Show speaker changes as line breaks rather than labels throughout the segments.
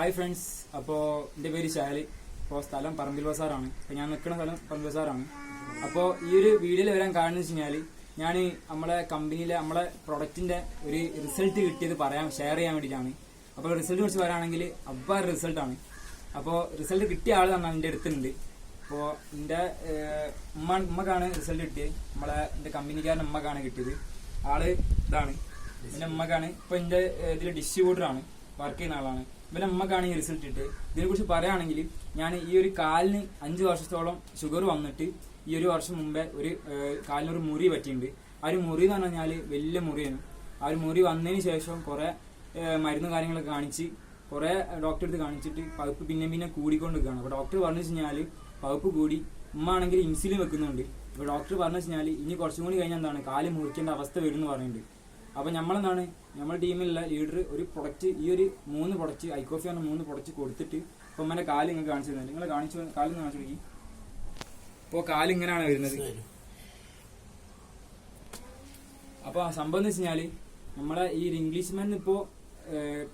Hi friends അപ്പോൾ എന്റെ പേര് ശാലി. അപ്പോൾ സ്ഥലം പറമ്പിൽ ബസാറാണ്. അപ്പോൾ ഞാൻ നിൽക്കുന്ന സ്ഥലം പറമ്പിൽ ബസാറാണ്. അപ്പോൾ ഈ ഒരു വീഡിയോയിൽ വരാൻ കാരണം വെച്ച് കഴിഞ്ഞാൽ ഞാൻ നമ്മളെ കമ്പനിയിലെ നമ്മളെ പ്രൊഡക്റ്റിന്റെ ഒരു റിസൾട്ട് കിട്ടിയത് പറയാൻ ഷെയർ ചെയ്യാൻ വേണ്ടിയിട്ടാണ്. അപ്പോൾ റിസൾട്ട് കുറിച്ച് പറയുകയാണെങ്കിൽ അബ്ബാർ റിസൾട്ടാണ് അപ്പോൾ റിസൾട്ട് കിട്ടിയ ആൾ തന്നെ എന്റെ അടുത്തുണ്ട്. അപ്പോൾ എന്റെ ഉമ്മ ഉമ്മക്കാണ് റിസൾട്ട് കിട്ടിയത്. നമ്മളെ എന്റെ കമ്പനിക്കാരന്റെ ഉമ്മക്കാണ് കിട്ടിയത്. ആൾ ഇതാണ്. എന്റെ ഉമ്മക്കാണ്. ഇപ്പൊ എന്റെ ഇതിൽ ഡിസ്ട്രിബ്യൂട്ടർ ആണ്. വർക്ക് ചെയ്യുന്ന ആളാണ്. ഇവന്റെ അമ്മക്കാണ് ഈ റിസൾട്ട് ഇട്ട് ഇതിനെ കുറിച്ച് പറയുകയാണെങ്കിൽ ഞാൻ ഈ ഒരു കാലിന് അഞ്ച് വർഷത്തോളം ഷുഗർ വന്നിട്ട് ഈ ഒരു വർഷം മുമ്പേ ഒരു കാലിനൊരു മുറി പറ്റിയിട്ടുണ്ട്. ആ ഒരു മുറി എന്ന് പറഞ്ഞു കഴിഞ്ഞാൽ വലിയ മുറിയാണ്. ആ ഒരു മുറി വന്നതിന് ശേഷം കുറെ മരുന്ന് കാര്യങ്ങളൊക്കെ കാണിച്ച് കുറെ ഡോക്ടറെ അടുത്ത് കാണിച്ചിട്ട് പകുപ്പ് പിന്നെ പിന്നെ കൂടിക്കൊണ്ടിരിക്കുകയാണ്. അപ്പൊ ഡോക്ടർ പറഞ്ഞു കഴിഞ്ഞാൽ പകുപ്പ് കൂടി ഉമ്മ ആണെങ്കിൽ ഇൻസുലിൻ വെക്കുന്നുണ്ട്. അപ്പൊ ഡോക്ടർ പറഞ്ഞു വെച്ചാൽ ഇനി കുറച്ചും കൂടി കഴിഞ്ഞാൽ എന്താണ്? കാൽ മുറിക്കേണ്ട അവസ്ഥ വരും എന്ന് പറയുന്നുണ്ട് അപ്പൊ നമ്മളെന്താണ്? നമ്മുടെ ടീമിലുള്ള ലീഡർ ഒരു പ്രൊഡക്റ്റ് ഈ ഒരു മൂന്ന് പ്രൊഡക്റ്റ് ഐക്കോഫി പറഞ്ഞ മൂന്ന് പ്രൊഡക്റ്റ് കൊടുത്തിട്ട് ഇപ്പൊ അമ്മന്റെ കാൽ നിങ്ങൾ കാണിച്ചു തരുന്നത് നിങ്ങൾ കാണിച്ചു കാലിൽ നിന്ന് കാണിച്ചു തുടങ്ങി ഇപ്പോ കാൽ ഇങ്ങനെയാണ് വരുന്നത്. അപ്പൊ സംഭവം എന്ന് വെച്ചാൽ നമ്മളെ ഈ ഒരു ഇംഗ്ലീഷ് മാൻ ഇപ്പോ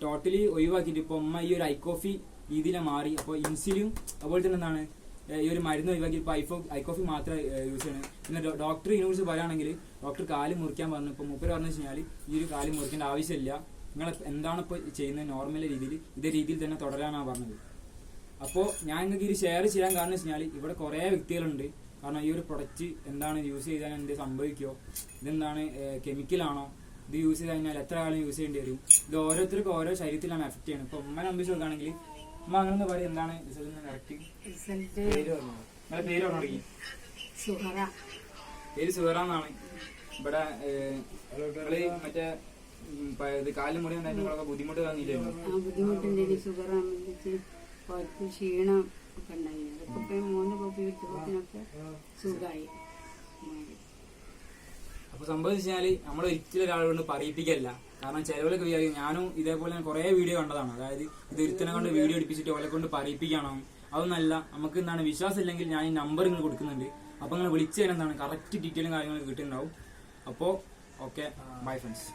ടോട്ടലി ഒഴിവാക്കിയിട്ട് ഇപ്പൊ ഉമ്മ ഈ ഒരു ഐക്കോഫി രീതിയിലെ മാറി. അപ്പൊ ഇൻസുലിൻ അതുപോലെ തന്നെ എന്താണ്? ഈ ഒരു മരുന്ന് ഒഴിവാക്കി. ഇപ്പൊ ഐഫോ ഐക്കോഫി മാത്രം യൂസ് ചെയ്യണത് പിന്നെ ഡോക്ടർ ഇതിനെ കുറിച്ച് പറയുകയാണെങ്കിൽ ഡോക്ടർ കാൽ മുറിക്കാൻ പറഞ്ഞു. ഇപ്പൊ മുപ്പര് പറഞ്ഞു വെച്ചാൽ ഈ ഒരു കാൽ മുറിക്കേണ്ട ആവശ്യമില്ല. നിങ്ങൾ എന്താണ് ഇപ്പൊ ചെയ്യുന്നത്? നോർമൽ രീതിയിൽ ഇതേ രീതിയിൽ തന്നെ തുടരാനാണ് പറഞ്ഞത്. അപ്പോൾ ഞാൻ നിങ്ങൾക്ക് ഇത് ഷെയർ ചെയ്യാൻ കാരണം വെച്ചാൽ ഇവിടെ കുറേ വ്യക്തികളുണ്ട്. കാരണം ഈ ഒരു പ്രൊഡക്റ്റ് എന്താണ് യൂസ് ചെയ്താൽ എന്ത് സംഭവിക്കോ? ഇതെന്താണ് കെമിക്കലാണോ ഇത് യൂസ് ചെയ്ത് കഴിഞ്ഞാൽ എത്ര കാലം യൂസ് ചെയ്യേണ്ടി വരും? ഇത് ഓരോരുത്തർക്കും ഓരോ ശരീരത്തിലാണ് എഫക്റ്റ് ചെയ്യുന്നത്. ഇപ്പൊ ഉമ്മനെ അംബിച്ച് നോക്കുകയാണെങ്കിൽ ഉമ്മ അങ്ങനെ പറയും എന്താണ്? കറക്റ്റ് പേര് പറഞ്ഞു? നിങ്ങളെ പേര് പറഞ്ഞു തുടങ്ങി പേര് സുഹറ എന്നാണ്. ഇവിടെ നിങ്ങൾ മറ്റേ ഇത് കാലിന് മുറി ഉണ്ടായിട്ട് ബുദ്ധിമുട്ട് തോന്നിയില്ലായിരുന്നു
ആ ബുദ്ധിമുട്ടുണ്ട് ഷുഗർ ആകുമ്പോഴത്തേക്ക് ക്ഷീണം ഒക്കെ ഉണ്ടായി. അതൊക്കെ മൂന്ന് കോപ്പി കിട്ടുമ്പോഴത്തേനൊക്കെ സുഖമായി
അപ്പൊ സംഭവിച്ചാൽ നമ്മൾ ഒരിക്കലും ഒരാളോട് പറയിപ്പിക്കല്ല കാരണം ചിലവരൊക്കെ വിചാരിക്കും ഞാനും ഇതേപോലെ കുറെ വീഡിയോ കണ്ടതാണ്. അതായത് ഇത് ഒരുത്തനെ കൊണ്ട് വീഡിയോ എടുപ്പിച്ചിട്ട് ഓലെ കൊണ്ട് പറയിപ്പിക്കണം. അതൊന്നല്ല നമുക്ക് എന്താണ് വിശ്വാസം ഇല്ലെങ്കിൽ ഞാൻ ഈ നമ്പർ നിങ്ങൾ കൊടുക്കുന്നുണ്ട്. അപ്പൊ നിങ്ങൾ വിളിച്ചു കഴിഞ്ഞാൽ എന്താണ് കറക്റ്റ് ഡീറ്റെയിലും കാര്യങ്ങളൊക്കെ കിട്ടുന്നുണ്ടാവും. അപ്പോ ഓക്കെ ബൈ ഫ്രണ്ട്സ്